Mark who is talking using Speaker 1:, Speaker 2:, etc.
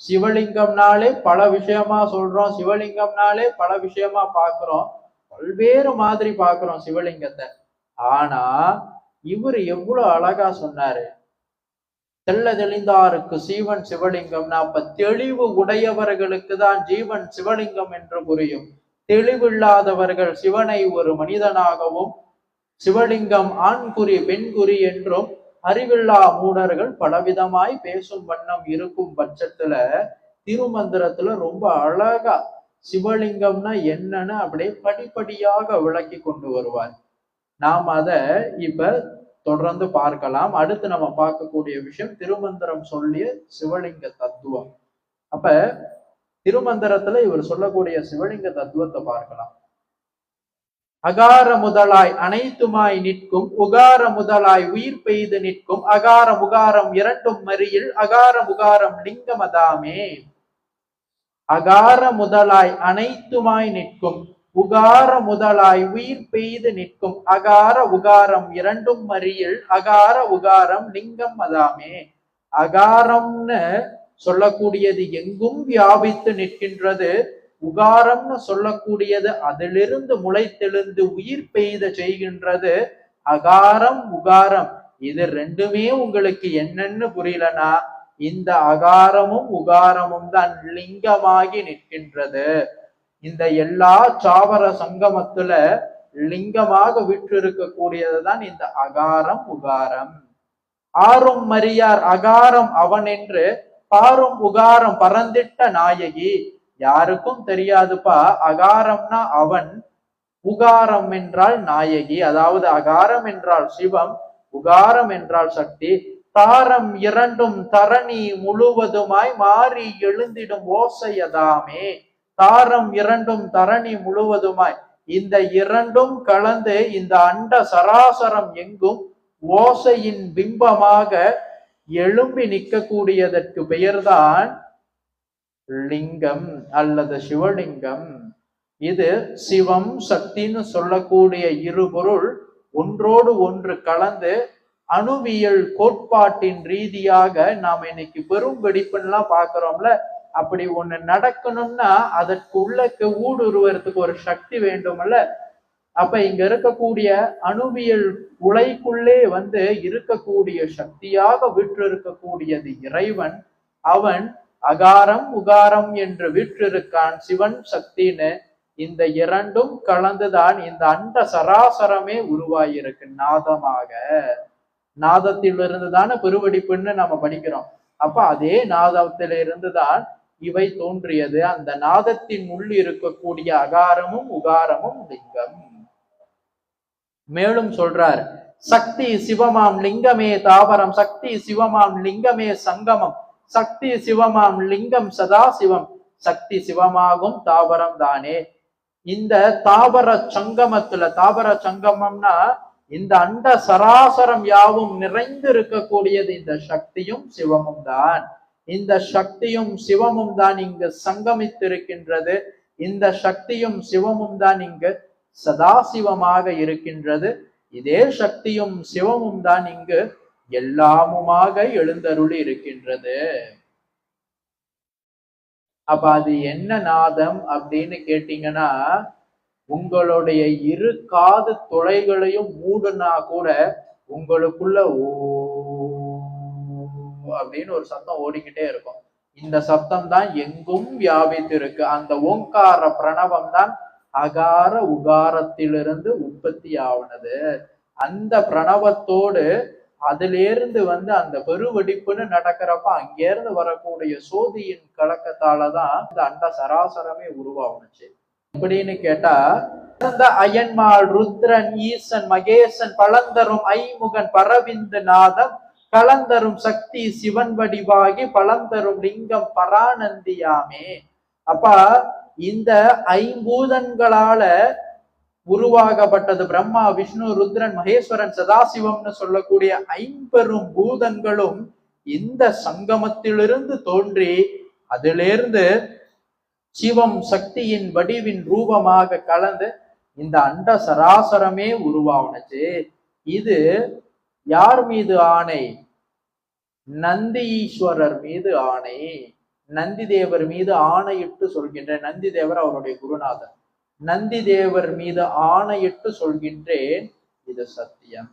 Speaker 1: சிவலிங்கம்னாலே பல விஷயமா சொல்றோம் சிவலிங்கம்னாலே பல விஷயமா பாக்குறோம் பல்வேறு மாதிரி பார்க்கிறோம் சிவலிங்கத்தை. ஆனா இவர் எவ்வளவு அழகா சொன்னாரு. தெள்ள தெளிந்தாருக்கு சீவன் சிவலிங்கம்னா அப்ப தெளிவு உடையவர்களுக்கு தான் ஜீவன் சிவலிங்கம் என்று புரியும். தெளிவில்லாதவர்கள் சிவனை ஒரு மனிதனாகவும் சிவலிங்கம் ஆண்குறி பெண்குறி என்றும் அறிவில்லா மூடர்கள் பலவிதமாய் பேசும் வண்ணம் இருக்கும் பட்சத்துல திருமந்திரத்துல ரொம்ப அழகா சிவலிங்கம்னா என்னன்னு அப்படியே படிப்படியாக விளக்கி கொண்டு வருவார். நாம் அதை இப்ப தொடர்ந்து பார்க்கலாம். அடுத்து நம்ம பார்க்கக்கூடிய விஷயம் திருமந்திரம் சொல்லிய சிவலிங்க தத்துவம். அப்ப திருமந்திரத்துல இவர் சொல்லக்கூடிய சிவலிங்க தத்துவத்தை பார்க்கலாம். அகார முதலாய் அனைத்துமாய் நிற்கும் உகார முதலாய் உயிர் பெய்து நிற்கும் அகார முகாரம் இரண்டும் மறியில் அகார முகாரம் லிங்கமதாமே. அகார முதலாய் அனைத்துமாய் நிற்கும் உகார முதலாய் உயிர் பெய்து நிற்கும் அகார உகாரம் இரண்டும் மறியில் அகார உகாரம் லிங்கம் அதாமே அகாரம்னு சொல்லக்கூடியது எங்கும் வியாபித்து நிற்கின்றது. உகாரம்னு சொல்லக்கூடியது அதிலிருந்து முளைத்தெழுந்து உயிர் பெய்த செய்கின்றது. அகாரம் உகாரம். இது ரெண்டுமே உங்களுக்கு என்னன்னு புரியலனா இந்த அகாரமும் உகாரமும் தான் லிங்கமாகி நிற்கின்றது. இந்த எல்லா சாவர சங்கமத்துல லிங்கமாக விற்றிருக்கக்கூடியதுதான் இந்த அகாரம் உகாரம். ஆறும் மரியார் அகாரம் அவன் என்று பாரும் உகாரம் பறந்திட்ட நாயகி யாருக்கும் தெரியாதுப்பா. அகாரம்னா அவன் உகாரம் என்றால் நாயகி. அதாவது அகாரம் என்றால் சிவம் உகாரம் என்றால் சக்தி. தாரம் இரண்டும் தரணி முழுவதுமாய் மாறி எழுந்திடும் ஓசையதாமே. தாரம் இரண்டும் தரணி முழுவதுமாய். இந்த இரண்டும் கலந்து இந்த அண்ட சராசரம் எங்கும் ஓசையின் பிம்பமாக எழும்பி நிற்கக்கூடியதற்கு பெயர்தான் லிங்கம் அல்லது சிவலிங்கம். இது சிவம் சக்தின்னு சொல்லக்கூடிய இரு பொருள் ஒன்றோடு ஒன்று கலந்து அணுவியல் கோட்பாட்டின் ரீதியாக நாம் இன்னைக்கு பெரும் வெடிப்புலாம் பாக்குறோம்ல அப்படி ஒண்ணு நடக்கணும்னா அதற்கு உள்ளக்கு ஊடுருவறதுக்கு ஒரு சக்தி வேண்டும்ல. அப்ப இங்க இருக்கக்கூடிய அணுவியல் உலைக்குள்ளே வந்து இருக்கக்கூடிய சக்தியாக விற்றிருக்கக்கூடியது இறைவன். அவன் அகாரம் உகாரம் என்று விற்றிருக்கான் சிவன் சக்தின்னு. இந்த இரண்டும் கலந்துதான் இந்த அண்ட சராசரமே உருவாயிருக்கு நாதமாக. நாதத்திலிருந்து தானே பெருவெடிப்புன்னு நம்ம படிக்கிறோம். அப்ப அதே நாதத்திலிருந்து தான் இவை தோன்றியது. அந்த நாதத்தின் உள் இருக்கக்கூடிய அகாரமும் உகாரமும் லிங்கம். மேலும் சொல்றார் சக்தி சிவமாம் லிங்கமே தாவரம் சக்தி சிவமாம் லிங்கமே சங்கமம். சக்தி சிவமாம் லிங்கம் சதா சிவம். சக்தி சிவமாகும் தாவரம் தானே. இந்த தாவர சங்கமத்துல தாவர சங்கமம்னா இந்த அண்ட சராசரம் யாவும் நிறைந்து இருக்கக்கூடியது இந்த சக்தியும் சிவமும் தான். இந்த சக்தியும் சிவமும் தான் இங்கு சங்கமித்திருக்கின்றது. இந்த சக்தியும் சிவமும் தான் இங்கு சதாசிவமாக இருக்கின்றது. இதே சக்தியும் சிவமும் தான் இங்கு எல்லாமுமாக எழுந்தருளி இருக்கின்றது. அப்ப அது என்ன நாதம் அப்படின்னு கேட்டீங்கன்னா உங்களுடைய இரு காது துளைகளையும் மூடுனா கூட உங்களுக்குள்ள ஓ அப்படின்னு ஒரு சத்தம் ஓடிக்கிட்டே இருக்கும். இந்த சத்தம் தான் எங்கும் வியாபித்து இருக்கு அந்த ஓங்கார பிரணவம் தான் அகார உகாரத்திலிருந்து உற்பத்தி ஆவனது. அந்த பிரணவத்தோடு அதிலிருந்து வந்து அந்த பெருவெடிப்புன்னு நடக்கிறப்ப அங்கேருந்து வரக்கூடிய சோதியின் கலக்கத்தாலதான் இந்த அண்ட சராசரமே உருவாகுனுச்சு. இப்படின்னு கேட்டா இந்த அயன்மாள் ருத்ரன் ஈசன் மகேசன் பழந்தரும் ஐமுகன் பரவிந்து நாதம் கலந்தரும் சக்தி சிவன் வடிவாகி பழந்தரும் லிங்கம் பரானந்தியாமே அப்பா இந்த ஐம்பூதன்களால உருவாகப்பட்டது. பிரம்மா விஷ்ணு ருத்ரன் மகேஸ்வரன் சதாசிவம்னு சொல்லக்கூடிய ஐம்பெரும் பூதங்களும் இந்த சங்கமத்திலிருந்து தோன்றி அதிலிருந்து சிவம் சக்தியின் வடிவின் ரூபமாக கலந்து இந்த அண்ட சராசரமே உருவாகுனுச்சு இது யார் மீது ஆணை? நந்தீஸ்வரர் மீது ஆணை. நந்தி தேவர் மீது ஆணையிட்டு சொல்கின்ற நந்தி தேவர் அவருடைய குருநாதன் நந்தி தேவர் மீது ஆணையிட்டு சொல்கின்றேன் இது சத்தியம்.